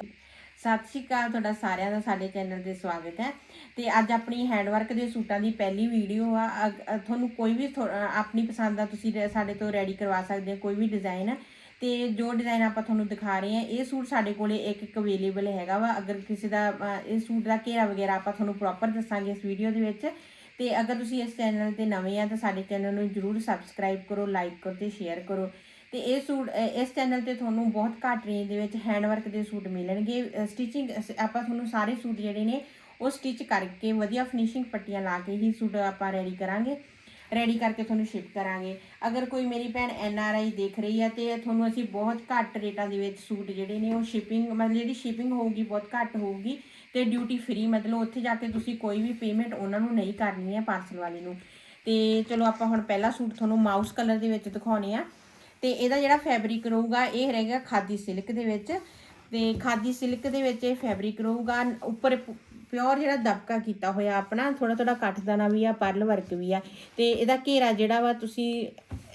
ਸਤਿ ਸ਼੍ਰੀ ਅਕਾਲ ਤੁਹਾਡਾ ਸਾਰਿਆਂ ਦਾ ਸਾਡੇ ਚੈਨਲ ਤੇ ਸਵਾਗਤ ਹੈ। ਤੇ ਅੱਜ ਆਪਣੀ ਹੈਂਡਵਰਕ ਦੇ ਸੂਟਾਂ ਦੀ ਪਹਿਲੀ ਵੀਡੀਓ ਆ। ਅਗ- ਤੁਹਾਨੂੰ ਕੋਈ ਵੀ ਥੋ- ਆਪਣੀ ਪਸੰਦ ਦਾ ਤੁਸੀਂ ਰ- ਸਾਡੇ ਤੋਂ ਰੈਡੀ ਕਰਵਾ ਸਕਦੇ ਹੋ ਕੋਈ ਵੀ ਡਿਜ਼ਾਈਨ ਤੇ ਜੋ ਡਿਜ਼ਾਈਨ ਆਪਾਂ ਤੁਹਾਨੂੰ ਦਿਖਾ ਰਹੇ ਹਾਂ ਇਹ ਸੂਟ ਸਾਡੇ ਕੋਲੇ ਇੱਕ ਇੱਕ ਅਵੇਲੇਬਲ ਹੈਗਾ ਵਾ। ਅਗਰ ਕਿਸੇ ਦਾ ਅ, ਇਹ ਸੂਟ ਦਾ ਘੇਰਾ ਵਗੈਰਾ ਆਪਾਂ ਤੁਹਾਨੂੰ ਪ੍ਰੋਪਰ ਦੱਸਾਂਗੇ ਇਸ ਵੀਡੀਓ ਦੇ ਵਿੱਚ। ਤੇ ਅਗਰ ਤੁਸੀਂ ਇਸ ਚੈਨਲ ਤੇ ਨਵੇਂ ਆ ਤਾਂ ਸਾਡੇ ਚੈਨਲ ਨੂੰ ਜਰੂਰ ਸਬਸਕ੍ਰਾਈਬ ਕਰੋ ਲਾਈਕ ਕਰੋ ਤੇ ਸ਼ੇਅਰ ਕਰੋ। ਤੇ ਇਹ ਸੂਟ ਇਸ ਚੈਨਲ ਤੇ ਤੁਹਾਨੂੰ ਬਹੁਤ ਘੱਟ ਰੇਂਜ ਦੇ ਵਿੱਚ ਹੈਂਡਵਰਕ ਦੇ ਸੂਟ ਮਿਲਣਗੇ। ਸਟਿਚਿੰਗ ਆਪਾਂ ਤੁਹਾਨੂੰ ਸਾਰੇ ਸੂਟ ਜਿਹੜੇ ਨੇ, ਉਹ ਸਟਿਚ ਕਰਕੇ ਵਧੀਆ ਫਿਨਿਸ਼ਿੰਗ ਪੱਟੀਆਂ ਲਾ ਕੇ ਹੀ ਸੂਟ ਆਪਾਂ ਰੈਡੀ ਕਰਾਂਗੇ। ਰੈਡੀ ਕਰਕੇ ਤੁਹਾਨੂੰ ਸ਼ਿਪ ਕਰਾਂਗੇ। ਅਗਰ ਕੋਈ ਮੇਰੀ ਭੈਣ ਐਨ ਆਰ ਆਈ ਦੇਖ ਰਹੀ ਹੈ ਤੇ ਤੁਹਾਨੂੰ ਅਸੀਂ ਬਹੁਤ ਘੱਟ ਰੇਟਾਂ ਦੇ ਵਿੱਚ ਸੂਟ ਜਿਹੜੇ ਨੇ, ਉਹ ਸ਼ਿਪਿੰਗ ਮਤਲਬ ਜਿਹੜੀ ਸ਼ਿਪਿੰਗ ਹੋਊਗੀ ਬਹੁਤ ਘੱਟ ਹੋਊਗੀ ਤੇ ਡਿਊਟੀ ਫ੍ਰੀ ਮਤਲਬ ਉੱਥੇ ਜਾ ਕੇ ਤੁਸੀਂ ਕੋਈ ਵੀ ਪੇਮੈਂਟ ਉਹਨਾਂ ਨੂੰ ਨਹੀਂ ਕਰਨੀ ਹੈ ਪਾਰਸਲ ਵਾਲੇ ਨੂੰ। ਤੇ ਚਲੋ ਆਪਾਂ ਹੁਣ ਪਹਿਲਾ ਸੂਟ ਤੁਹਾਨੂੰ ਮਾਊਸ ਕਲਰ ਦੇ ਵਿੱਚ ਦਿਖਾਉਣੇ ਆ। ਤੇ ਇਹਦਾ ਜਿਹੜਾ ਫੈਬਰਿਕ ਰਹੂਗਾ, ਇਹ ਰਹੇਗਾ ਖਾਦੀ ਸਿਲਕ ਦੇ ਵਿੱਚ। ਤੇ ਖਾਦੀ ਸਿਲਕ ਦੇ ਵਿੱਚ ਇਹ ਫੈਬਰਿਕ ਰਹੂਗਾ। ਉੱਪਰ ਪਿਓਰ ਜਿਹੜਾ ਦਬਕਾ ਕੀਤਾ ਹੋਇਆ ਆਪਣਾ ਥੋੜਾ ਥੋੜਾ ਕੱਟਦਾਨਾ ਵੀ ਆ ਪਰਲ ਵਰਕ ਵੀ ਆ। ਤੇ ਇਹਦਾ ਘੇਰਾ ਜਿਹੜਾ ਵਾ, ਤੁਸੀਂ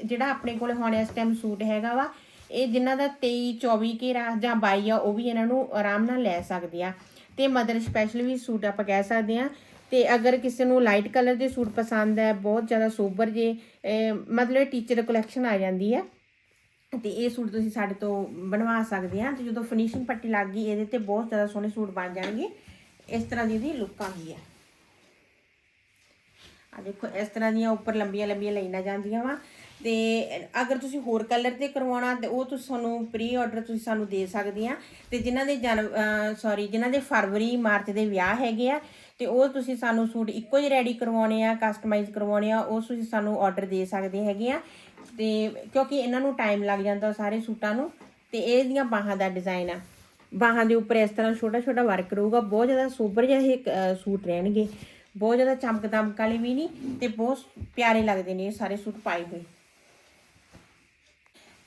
ਜਿਹੜਾ ਆਪਣੇ ਕੋਲ ਹੁਣ ਇਸ ਟਾਈਮ ਸੂਟ ਹੈਗਾ ਵਾ, ਇਹ ਜਿਨ੍ਹਾਂ ਦਾ 23 24 ਘੇਰਾ ਜਾਂ 22 ਆ, ਉਹ ਵੀ ਇਹਨਾਂ ਨੂੰ ਆਰਾਮ ਨਾਲ ਲੈ ਸਕਦੇ ਆ। ਤੇ ਮਦਰ ਸਪੈਸ਼ਲ ਵੀ ਸੂਟ ਆਪਾਂ ਕਹਿ ਸਕਦੇ ਆ। ਤੇ ਅਗਰ ਕਿਸੇ ਨੂੰ ਲਾਈਟ ਕਲਰ ਦੇ ਸੂਟ ਪਸੰਦ ਹੈ, ਬਹੁਤ ਜ਼ਿਆਦਾ ਸੋਬਰ ਜੇ ਅਹ ਮਤਲਬ ਟੀਚਰ ਕਲੈਕਸ਼ਨ ਆ ਜਾਂਦੀ ਹੈ। ਤੇ ਇਹ ਸੂਟ ਤੁਸੀਂ ਸਾਡੇ ਤੋਂ ਬਣਵਾ ਸਕਦੇ ਆ ਤੇ ਜਦੋਂ ਫਿਨਿਸ਼ਿੰਗ ਪੱਟੀ ਲੱਗ ਗਈ, ਇਹਦੇ ਤੇ ਬਹੁਤ ਜ਼ਿਆਦਾ ਸੋਹਣੇ ਸੂਟ ਬਣ ਜਾਣਗੇ। ਇਸ ਤਰ੍ਹਾਂ ਦੀ ਇਹਦੀ ਲੁੱਕ ਆਉਂਦੀ ਹੈ ਆ। ਦੇਖੋ, ਇਸ ਤਰ੍ਹਾਂ ਦੀਆਂ ਉੱਪਰ ਲੰਬੀਆਂ ਲੰਬੀਆਂ ਲਾਈਨਾਂ ਜਾਂਦੀਆਂ ਵਾ। ਤੇ ਅਗਰ ਤੁਸੀਂ ਹੋਰ ਕਲਰ ਤੇ ਕਰਵਾਉਣਾ, ਤੇ ਉਹ ਤੁਸੀਂ ਸਾਨੂੰ ਪ੍ਰੀ ਆਰਡਰ ਤੁਸੀਂ ਸਾਨੂੰ ਦੇ ਸਕਦੇ ਆ ਤੇ ਜਿਨ੍ਹਾਂ ਦੇ ਜਨ ਸੌਰੀ ਜਿਨ੍ਹਾਂ ਦੇ ਫਰਵਰੀ, ਮਾਰਚ ਦੇ ਵਿਆਹ ਹੈਗੇ ਆ, ਤੇ ਉਹ ਤੁਸੀਂ ਸਾਨੂੰ ਸੂਟ ਇੱਕੋ ਜਿਹੇ ਰੈਡੀ ਕਰਵਾਉਣੇ ਆ ਕਸਟਮਾਈਜ਼ ਕਰਵਾਉਣੇ ਆ, ਉਹ ਤੁਸੀਂ ਸਾਨੂੰ ਆਰਡਰ ਦੇ ਸਕਦੇ ਹੈਗੇ ਆ। ਤੇ ਕਿਉਂਕਿ ਇਹਨਾਂ ਨੂੰ ਟਾਈਮ ਲੱਗ ਜਾਂਦਾ ਸਾਰੇ ਸੂਟਾਂ ਨੂੰ, ਤੇ ਇਹ ਦੀਆਂ ਬਾਹਾਂ ਦਾ ਡਿਜ਼ਾਈਨ ਆ। ਬਾਹਾਂ ਦੇ ਉੱਪਰ ਇਸ ਤਰ੍ਹਾਂ ਛੋਟਾ ਛੋਟਾ ਵਰਕ ਰਹੂਗਾ, ਬਹੁਤ ਜ਼ਿਆਦਾ ਸੋਬਰ ਜਿਹੇ ਇਹ ਸੂਟ ਰਹਿਣਗੇ। ਬਹੁਤ ਜ਼ਿਆਦਾ ਚਮਕ ਦਮਕ ਵਾਲੇ ਵੀ ਨਹੀਂ ਤੇ ਬਹੁਤ ਪਿਆਰੇ ਲੱਗਦੇ ਨੇ ਇਹ ਸਾਰੇ ਸੂਟ ਪਾਏ ਹੋਏ।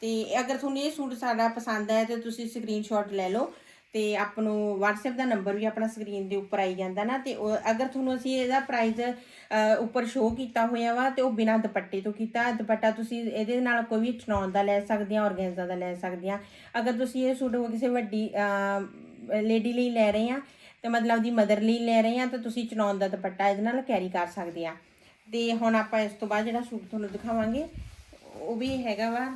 ਤੇ ਅਗਰ ਤੁਹਾਨੂੰ ਇਹ ਸੂਟ ਸਾਡਾ ਪਸੰਦ ਆਇਆ ਤੇ ਤੁਸੀਂ ਸਕਰੀਨਸ਼ਾਟ ਲੈ ਲਓ। ਤੇ ਆਪ ਨੂੰ WhatsApp ਦਾ ਨੰਬਰ ਵੀ ਆਪਣਾ ਸਕਰੀਨ ਦੇ ਉੱਪਰ ਆਈ ਜਾਂਦਾ ਨਾ, ਤੇ ਉਹ ਅਗਰ ਤੁਹਾਨੂੰ ਅਸੀਂ ਇਹਦਾ ਪ੍ਰਾਈਸ ਉੱਪਰ ਸ਼ੋਅ ਕੀਤਾ ਹੋਇਆ ਵਾ, ਤੇ ਉਹ ਬਿਨਾਂ ਦੁਪੱਟੇ ਤੋਂ ਕੀਤਾ। ਦੁਪੱਟਾ ਤੁਸੀਂ ਇਹਦੇ ਨਾਲ ਕੋਈ ਵੀ ਚਨੌਨ ਦਾ ਲੈ ਸਕਦੇ ਆ ਔਰਗੈਂਜ਼ਾ ਦਾ ਲੈ ਸਕਦੇ ਆ। ਅਗਰ ਤੁਸੀਂ ਇਹ ਸੂਟ ਕਿਸੇ ਵੱਡੀ ਲੇਡੀ ਲਈ ਲੈ ਰਹੇ ਆ, ਤੇ ਮਤਲਬ ਦੀ ਮਦਰ ਲਈ ਲੈ ਰਹੇ ਆ, ਤਾਂ ਤੁਸੀਂ ਚਨੌਨ ਦਾ ਦੁਪੱਟਾ ਇਹਦੇ ਨਾਲ ਕੈਰੀ ਕਰ ਸਕਦੇ ਆ। ਤੇ ਹੁਣ ਆਪਾਂ ਇਸ ਤੋਂ ਬਾਅਦ ਜਿਹੜਾ ਸੂਟ ਤੁਹਾਨੂੰ ਦਿਖਾਵਾਂਗੇ, ਉਹ ਵੀ ਹੈਗਾ ਵਾ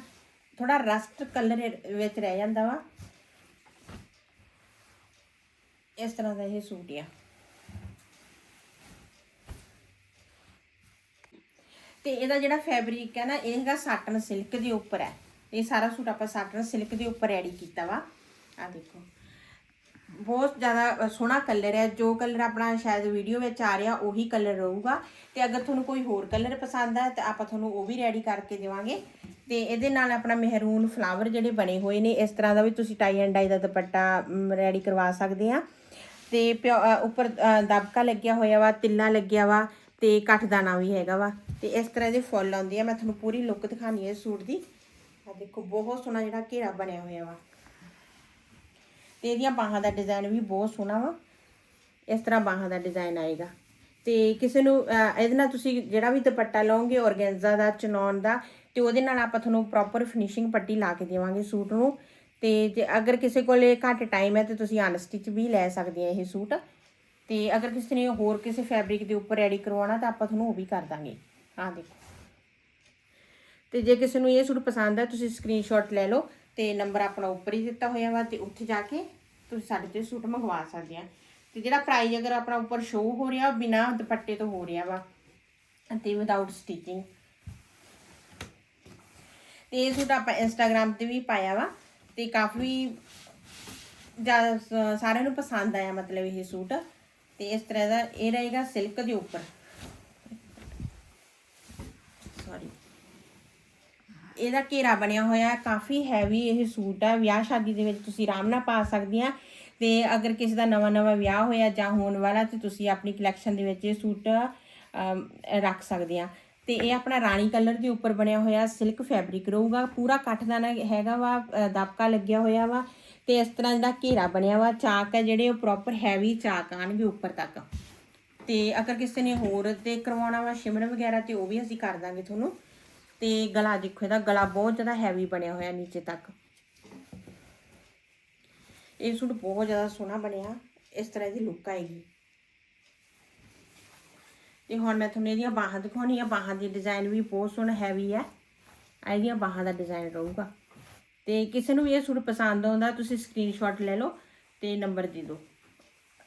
ਥੋੜਾ ਰਸਟ ਕਲਰ ਵਿੱਚ ਰਹਿ ਜਾਂਦਾ ਵਾ। ਇਸ ਤਰ੍ਹਾਂ ਦਾ ਇਹ ਸੂਟ ਆ। ਤੇ ਇਹਦਾ ਜਿਹੜਾ ਫੈਬਰਿਕ ਹੈ ਨਾ, ਇਹ ਹੈਗਾ ਸਾਟਨ ਸਿਲਕ ਦੇ ਉੱਪਰ ਹੈ ਇਹ ਸਾਰਾ ਸੂਟ ਆਪਾਂ ਸਾਟਨ ਸਿਲਕ ਦੇ ਉੱਪਰ ਰੈਡੀ ਕੀਤਾ ਵਾ। ਆ ਦੇਖੋ। ਬਹੁਤ ਜ਼ਿਆਦਾ ਸੋਹਣਾ ਕਲਰ ਹੈ ਜੋ ਕਲਰ ਆਪਣਾ ਸ਼ਾਇਦ ਵੀਡੀਓ ਵਿੱਚ ਆ ਰਿਹਾ, ਉਹੀ ਕਲਰ ਰਹੂਗਾ। ਤੇ ਅਗਰ ਤੁਹਾਨੂੰ ਕੋਈ ਹੋਰ ਕਲਰ ਪਸੰਦ ਹੈ ਤਾਂ ਆਪਾਂ ਤੁਹਾਨੂੰ ਉਹ ਵੀ ਰੈਡੀ ਕਰਕੇ ਦੇਵਾਂਗੇ। ਤੇ ਇਹਦੇ ਨਾਲ ਆਪਣਾ ਮਹਿਰੂਨ ਫਲਾਵਰ ਜਿਹੜੇ ਬਣੇ ਹੋਏ ਨੇ, ਇਸ ਤਰ੍ਹਾਂ ਦਾ ਵੀ ਤੁਸੀਂ ਟਾਈ ਐਂਡ ਡਾਈ ਦਾ ਦੁਪੱਟਾ ਰੈਡੀ ਕਰਵਾ ਸਕਦੇ ਆ। ਤੇ ਪਿਓ- ਉੱਪਰ ਦਬਕਾ ਲੱਗਿਆ ਹੋਇਆ ਵਾ, ਤਿੱਲਾ ਲੱਗਿਆ ਵਾ ਤੇ ਕੱਠਦਾਨਾ ਵੀ ਹੈਗਾ ਵਾ। ਤੇ ਇਸ ਤਰ੍ਹਾਂ ਦੇ ਫੁੱਲ ਆਉਂਦੇ ਆ। ਮੈਂ ਤੁਹਾਨੂੰ ਪੂਰੀ ਲੁੱਕ ਦਿਖਾਣੀ ਹੈ ਇਸ ਸੂਟ ਦੀ। ਆ ਦੇਖੋ, ਬਹੁਤ ਸੋਹਣਾ ਜਿਹੜਾ ਘੇਰਾ ਬਣਿਆ ਹੋਇਆ ਵਾ। ਤੇ ਇਹਦੀਆਂ ਬਾਹਾਂ ਦਾ ਡਿਜ਼ਾਈਨ ਵੀ ਬਹੁਤ ਸੋਹਣਾ ਵਾ। ਇਸ ਤਰ੍ਹਾਂ ਬਾਹਾਂ ਦਾ ਡਿਜ਼ਾਈਨ ਆਏਗਾ। ਤੇ ਕਿਸੇ ਨੂੰ ਇਹਦੇ ਨਾਲ ਤੁਸੀਂ ਜਿਹੜਾ ਵੀ ਦੁਪੱਟਾ ਲਓਗੇ ਔਰਗੈਂਜ਼ਾ ਦਾ ਚਨੌਨ ਦਾ, ਤੇ ਉਹਦੇ ਨਾਲ ਆਪਾਂ ਤੁਹਾਨੂੰ ਪ੍ਰੋਪਰ ਫਿਨਿਸ਼ਿੰਗ ਪੱਟੀ ਲਾ ਕੇ ਦੇਵਾਂਗੇ ਸੂਟ ਨੂੰ। ਤੇ ਜੇ ਅਗਰ ਕਿਸੇ ਕੋਲੇ ਘੱਟ ਟਾਈਮ ਹੈ ਤੇ ਤੁਸੀਂ ਅਨਸਟਿਚ ਵੀ ਲੈ ਸਕਦੇ ਆ ਇਹ ਸੂਟ। ਤੇ ਅਗਰ ਕਿਸੇ ਨੇ ਹੋਰ ਕਿਸੇ ਫੈਬਰਿਕ ਦੇ ਉੱਪਰ ਰੈਡੀ ਕਰਵਾਉਣਾ ਤਾਂ ਆਪਾਂ ਤੁਹਾਨੂੰ ਉਹ ਵੀ ਕਰ ਦਾਂਗੇ। ਆਹ ਦੇਖੋ। ਤੇ ਜੇ ਕਿਸੇ ਨੂੰ ਇਹ ਸੂਟ ਪਸੰਦ ਹੈ, ਤੁਸੀਂ ਸਕਰੀਨਸ਼ਾਟ ਲੈ ਲਓ ਤੇ ਨੰਬਰ ਆਪਣਾ ਉੱਪਰ ਹੀ ਦਿੱਤਾ ਹੋਇਆ ਵਾ ਤੇ ਉੱਥੇ ਜਾ ਕੇ ਤੁਸੀਂ ਸਾਡੇ ਤੋਂ ਸੂਟ ਮੰਗਵਾ ਸਕਦੇ ਆ। ਤੇ ਜਿਹੜਾ ਪ੍ਰਾਈਸ ਅਗਰ ਆਪਣਾ ਉੱਪਰ ਸ਼ੋਅ ਹੋ ਰਿਹਾ, ਉਹ ਬਿਨਾ ਦੁਪੱਟੇ ਤੋਂ ਹੋ ਰਿਹਾ ਵਾ ਅਤੇ ਵਿਦਆਊਟ ਸਟਿਚਿੰਗ ਤੇ ਇਹ ਸੂਟ ਆਪਾਂ ਇੰਸਟਾਗ੍ਰam ਤੇ ਵੀ ਪਾਇਆ ਵਾ। ਤੇ ਕਾਫੀ ਜ਼ਿਆਦਾ ਸਾਰਿਆਂ ਨੂੰ ਪਸੰਦ ਆਇਆ ਮਤਲਬ ਇਹ ਸੂਟ। ਤੇ ਇਸ ਤਰ੍ਹਾਂ ਦਾ ਇਹ ਰਹੇਗਾ ਸਿਲਕ ਦੇ ਉੱਪਰ। ਸੌਰੀ ਇਹਦਾ ਘੇਰਾ ਬਣਿਆ ਹੋਇਆ, ਕਾਫੀ ਹੈਵੀ ਇਹ ਸੂਟ ਆ। ਵਿਆਹ ਸ਼ਾਦੀ ਦੇ ਵਿੱਚ ਤੁਸੀਂ ਆਰਾਮ ਨਾਲ ਪਾ ਸਕਦੇ ਆ। ਤੇ ਅਗਰ ਕਿਸੇ ਦਾ ਨਵਾਂ ਨਵਾਂ ਵਿਆਹ ਹੋਇਆ ਜਾਂ ਹੋਣ ਵਾਲਾ, ਤੇ ਤੁਸੀਂ ਆਪਣੀ ਕਲੈਕਸ਼ਨ ਦੇ ਵਿੱਚ ਇਹ ਸੂਟ ਰੱਖ ਸਕਦੇ ਆ। ਤੇ ਇਹ ਆਪਣਾ ਰਾਣੀ ਕਲਰ ਦੇ ਉੱਪਰ ਬਣਿਆ ਹੋਇਆ ਸਿਲਕ ਫੈਬਰਿਕ ਰਹੂਗਾ। ਪੂਰਾ ਕੱਠਦਾਨਾ ਹੈਗਾ ਵਾ ਦਬਕਾ ਲੱਗਿਆ ਹੋਇਆ ਵਾ ਤੇ ਇਸ ਤਰ੍ਹਾਂ ਜਿਹੜਾ ਘੇਰਾ ਬਣਿਆ ਵਾ। ਚਾਕ ਹੈ ਜਿਹੜੇ ਉਹ ਪ੍ਰੋਪਰ ਹੈਵੀ ਚਾਕ ਆਣਗੇ ਉੱਪਰ ਤੱਕ। ਤੇ ਅਗਰ ਕਿਸੇ ਨੇ ਹੋਰ ਤੇ ਕਰਵਾਉਣਾ ਵਾ ਸ਼ਿਮਰ ਵਗੈਰਾ ਤੇ ਉਹ ਵੀ ਅਸੀਂ ਕਰ ਦਾਂਗੇ ਤੁਹਾਨੂੰ। ਤੇ ਗਲਾ ਦੇਖੋ ਇਹਦਾ, ਗਲਾ ਬਹੁਤ ਜ਼ਿਆਦਾ ਹੈਵੀ ਬਣਿਆ ਹੋਇਆ ਨੀਚੇ ਤੱਕ। ਇਹ ਸੂਟ ਬਹੁਤ ਜ਼ਿਆਦਾ ਸੋਹਣਾ ਬਣਿਆ। ਇਸ ਤਰ੍ਹਾਂ ਦੀ ਲੁੱਕ ਆਏਗੀ। ਤੇ ਹੁਣ ਮੈਂ ਤੁਹਾਨੂੰ ਇਹਦੀਆਂ ਬਾਹਾਂ ਦਿਖਾਉਣੀ ਆ। ਬਾਹਾਂ ਦੀ ਡਿਜ਼ਾਈਨ ਵੀ ਬਹੁਤ ਸੋਹਣਾ ਹੈਵੀ ਆ। ਇਹਦੀਆਂ ਬਾਹਾਂ ਦਾ ਡਿਜ਼ਾਈਨ ਰਹੂਗਾ। ਤੇ ਕਿਸੇ ਨੂੰ ਵੀ ਇਹ ਸੂਟ ਪਸੰਦ ਆਉਂਦਾ, ਤੁਸੀਂ ਸਕਰੀਨਸ਼ਾਟ ਲੈ ਲਓ ਤੇ ਨੰਬਰ ਦੇ ਦਿਓ।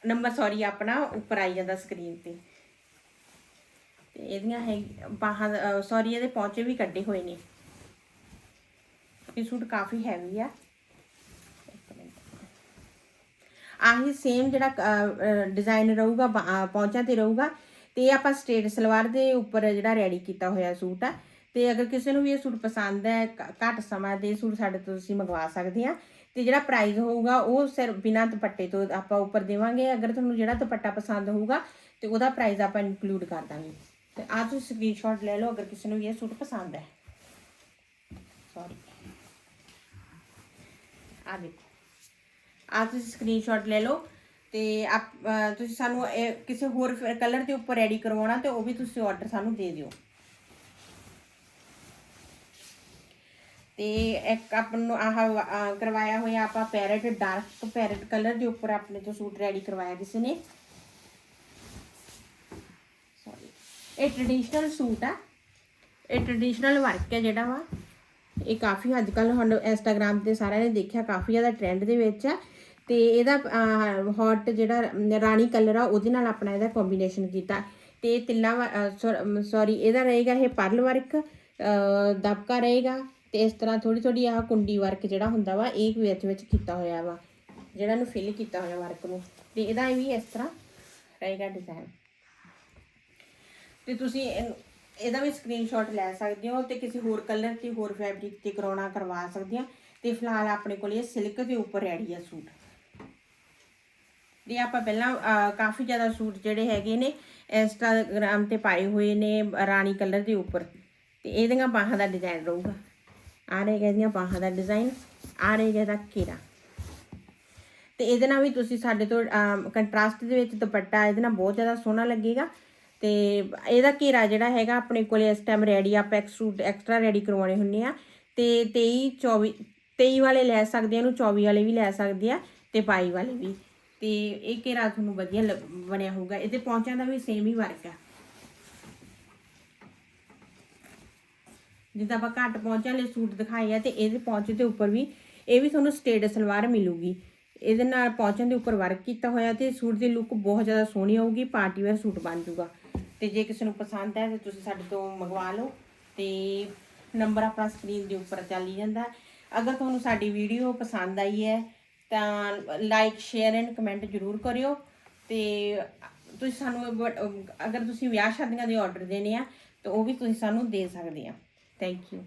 ਨੰਬਰ ਸੌਰੀ ਆਪਣਾ ਉੱਪਰ ਆਈ ਜਾਂਦਾ ਸਕਰੀਨ ਤੇ। ਤੇ ਇਹਦੀਆਂ ਹੈ ਬਾਹਾਂ ਸੌਰੀ ਇਹਦੇ ਪੌਂਚੇ ਵੀ ਕੱਢੇ ਹੋਏ ਨੇ। ਇਹ ਸੂਟ ਕਾਫੀ ਹੈਵੀ ਆ। ਆਹੀ ਸੇਮ ਜਿਹੜਾ ਡਿਜ਼ਾਈਨ ਰਹੂਗਾ, ਬਾ- ਪੌਂਚਾਂ ਤੇ ਰਹੂਗਾ। ਤੇ ਇਹ ਆਪਾਂ ਸਟੇਟ ਸਲਵਾਰ ਦੇ ਉੱਪਰ ਜਿਹੜਾ ਰੈਡੀ ਕੀਤਾ ਹੋਇਆ ਸੂਟ ਆ। ਤੇ ਅਗਰ ਕਿਸੇ ਨੂੰ ਵੀ ਇਹ ਸੂਟ ਪਸੰਦ ਹੈ ਘੱਟ ਸਮਾਂ ਦੇ ਸੂਟ ਸਾਡੇ ਤੋਂ ਤੁਸੀਂ ਮੰਗਵਾ ਸਕਦੇ ਆ। ਤੇ ਜਿਹੜਾ ਪ੍ਰਾਈਸ ਹੋਊਗਾ, ਉਹ ਸਿਰ ਬਿਨਾਂ ਦੁਪੱਟੇ ਤੋਂ ਆਪਾਂ ਉੱਪਰ ਦੇਵਾਂਗੇ। ਅਗਰ ਤੁਹਾਨੂੰ ਜਿਹੜਾ ਦੁਪੱਟਾ ਪਸੰਦ ਹੋਊਗਾ, ਤੇ ਉਹਦਾ ਪ੍ਰਾਈਸ ਆਪਾਂ ਇਨਕਲੂਡ ਕਰ ਦਾਂਗੇ। ਤੇ ਆ ਤੁਸੀਂ ਸਕਰੀਨਸ਼ਾਟ ਲੈ ਲਓ, ਅਗਰ ਕਿਸੇ ਨੂੰ ਵੀ ਇਹ ਸੂਟ ਪਸੰਦ ਹੈ। ਸੌਰੀ ਆ ਦੇਖੋ। ਆ ਤੁਸੀਂ ਸਕਰੀਨਸ਼ਾਟ ਲੈ ਲਓ। ਤੇ ਆਪ ਤੁਸੀਂ ਸਾਨੂੰ ਇਹ ਕਿਸੇ ਹੋਰ ਕਲਰ ਦੇ ਉੱਪਰ ਰੈਡੀ ਕਰਵਾਉਣਾ ਤੇ ਉਹ ਵੀ ਤੁਸੀਂ ਆਰਡਰ ਸਾਨੂੰ ਦੇ ਦਿਓ। ਤੇ ਇੱਕ ਆਪਾਂ ਨੂੰ ਆਹ ਕਰਵਾਇਆ ਹੋਇਆ ਆਪਾਂ ਪੈਰਟ ਡਾਰਕ ਪੈਰਟ ਕਲਰ ਦੇ ਉੱਪਰ ਆਪਣੇ ਤੋਂ ਸੂਟ ਰੈਡੀ ਕਰਵਾਇਆ ਕਿਸੇ ਨੇ। ਸੌਰੀ ਇਹ ਟ੍ਰੈਡੀਸ਼ਨਲ ਸੂਟ ਆ। ਇਹ ਟ੍ਰੈਡੀਸ਼ਨਲ ਵਰਕ ਹੈ ਜਿਹੜਾ ਵਾ। ਇਹ ਕਾਫੀ ਅੱਜ ਕੱਲ ਹੁਣ ਇੰਸਟਾਗ੍ਰam ਤੇ ਸਾਰਿਆਂ ਨੇ ਦੇਖਿਆ, ਕਾਫੀ ਜ਼ਿਆਦਾ ਟ੍ਰੈਂਡ ਦੇ ਵਿੱਚ ਆ। ਤੇ ਇਹਦਾ ਹੌਟ ਜਿਹੜਾ ਰਾਣੀ ਕਲਰ ਆ, ਉਹਦੇ ਨਾਲ ਆਪਣਾ ਇਹਦਾ ਕੰਬੀਨੇਸ਼ਨ ਕੀਤਾ। ਤੇ ਇਹ ਤਿੱਲਾ ਸੌਰੀ ਇਹਦਾ ਰਹੇਗਾ ਇਹ ਪਰਲ ਵਰਕ ਦਬਕਾ ਰਹੇਗਾ। ਤੇ ਇਸ ਤਰ੍ਹਾਂ ਥੋੜੀ ਥੋੜੀ ਆਹ ਕੁੰਡੀ ਵਰਕ ਜਿਹੜਾ ਹੁੰਦਾ ਵਾ, ਇਹ ਵਿੱਚ ਵਿੱਚ ਕੀਤਾ ਹੋਇਆ ਵਾ। ਜਿਹੜਾ ਨੂੰ ਫਿਲ ਕੀਤਾ ਹੋਇਆ ਵਰਕ ਨੂੰ। ਤੇ ਇਹਦਾ ਵੀ ਇਸ ਤਰ੍ਹਾਂ ਰਹੇਗਾ ਡਿਜ਼ਾਈਨ ਤੇ ਤੁਸੀਂ ਇਹਦਾ ਵੀ ਸਕਰੀਨਸ਼ਾਟ ਲੈ ਸਕਦੇ ਹੋ ਤੇ ਕਿਸੇ ਹੋਰ ਕਲਰ ਤੇ ਹੋਰ ਫੈਬਰਿਕ ਤੇ ਕਰਾਉਣਾ ਕਰਵਾ ਸਕਦੇ ਆ। ਤੇ ਫਿਲਹਾਲ ਆਪਣੇ ਕੋਲ ਇਹ ਸਿਲਕ ਦੇ ਉੱਪਰ ਰੈਡੀ ਆ ਸੂਟ। ਤੇ ਆਪਾਂ ਪਹਿਲਾਂ ਕਾਫੀ ਜ਼ਿਆਦਾ ਸੂਟ ਜਿਹੜੇ ਹੈਗੇ ਨੇ ਇੰਸਟਾਗ੍ਰਾਮ ਤੇ ਪਾਏ ਹੋਏ ਨੇ, ਰਾਣੀ ਕਲਰ ਦੇ ਉੱਪਰ। ਤੇ ਇਹਦੀਆਂ ਬਾਹਾਂ ਦਾ ਡਿਜ਼ਾਈਨ ਰਹੂਗਾ। ਆ ਰਹੇਗਾ ਇਹਦੀਆਂ ਬਾਹਾਂ ਦਾ ਡਿਜ਼ਾਈਨ ਆ ਰਹੇਗਾ ਇਹਦਾ ਘੇਰਾ। ਤੇ ਇਹਦੇ ਨਾਲ ਵੀ ਤੁਸੀਂ ਸਾਡੇ ਤੋਂ ਕੰਟਰਾਸਟ ਦੇ ਵਿੱਚ ਦੁਪੱਟਾ, ਇਹਦੇ ਨਾਲ ਬਹੁਤ ਜ਼ਿਆਦਾ ਸੋਹਣਾ ਲੱਗੇਗਾ। ਤੇ ਇਹਦਾ ਘੇਰਾ ਜਿਹੜਾ ਹੈਗਾ, ਆਪਣੇ ਕੋਲੇ ਇਸ ਟਾਈਮ ਰੈਡੀ ਆਪਾਂ ਇੱਕ ਸੂਟ ਐਕਸਟਰਾ ਰੈਡੀ ਕਰਵਾਉਣੇ ਹੁੰਨੇ ਆ। ਤੇ 23 24 23 ਵਾਲੇ ਲੈ ਸਕਦੇ ਆ, ਇਹਨੂੰ 24 ਵਾਲੇ ਵੀ ਲੈ ਸਕਦੇ ਆ, ਤੇ 22 ਵਾਲੇ ਵੀ। ਤੇ ਇਹ ਘੇਰਾ ਤੁਹਾਨੂੰ ਵਧੀਆ ਲੱਗ- ਬਣਿਆ ਹੋਊਗਾ, ਇਹਦੇ ਪੌਂਚਾਂ ਦਾ ਵੀ ਸੇਮ ਹੀ ਵਰਕ ਆ। ਜਿੱਦਾਂ ਆਪਾਂ ਘੱਟ ਪਹੁੰਚਾਂ ਵਾਲੇ ਸੂਟ ਦਿਖਾਏ ਆ ਤੇ ਇਹਦੇ ਪਹੁੰਚੇ ਦੇ ਉੱਪਰ ਵੀ ਇਹ ਵੀ ਤੁਹਾਨੂੰ ਸਟੇਟ ਸਲਵਾਰ ਮਿਲੂਗੀ। ਇਹਦੇ ਨਾਲ ਪਹੁੰਚਣ ਦੇ ਉੱਪਰ ਵਰਕ ਕੀਤਾ ਹੋਇਆ ਤੇ ਸੂਟ ਦੀ ਲੁੱਕ ਬਹੁਤ ਜ਼ਿਆਦਾ ਸੋਹਣੀ ਆਊਗੀ, ਪਾਰਟੀ ਵੇਅਰ ਸੂਟ ਬਣ ਜਾਊਗਾ। ਤੇ ਜੇ ਕਿਸੇ ਨੂੰ ਪਸੰਦ ਹੈ ਤੇ ਤੁਸੀਂ ਸਾਡੇ ਤੋਂ ਮੰਗਵਾ ਲਓ ਤੇ ਨੰਬਰ ਆਪਣਾ ਸਕਰੀਨ ਦੇ ਉੱਪਰ ਚੱਲੀ ਜਾਂਦਾ। ਅਗਰ ਤੁਹਾਨੂੰ ਸਾਡੀ ਵੀਡੀਓ ਪਸੰਦ ਆਈ ਹੈ ਤਾਂ ਲਾਈਕ ਸ਼ੇਅਰ ਐਂਡ ਕਮੈਂਟ ਜ਼ਰੂਰ ਕਰਿਓ। ਤੇ ਤੁਸੀਂ ਸਾਨੂੰ ਅਗਰ ਤੁਸੀਂ ਵਿਆਹ ਸ਼ਾਦੀਆਂ ਦੇ ਆਰਡਰ ਦੇਣੇ ਆ, ਤਾਂ ਉਹ ਵੀ ਤੁਸੀਂ ਸਾਨੂੰ ਦੇ ਸਕਦੇ ਆ। Thank you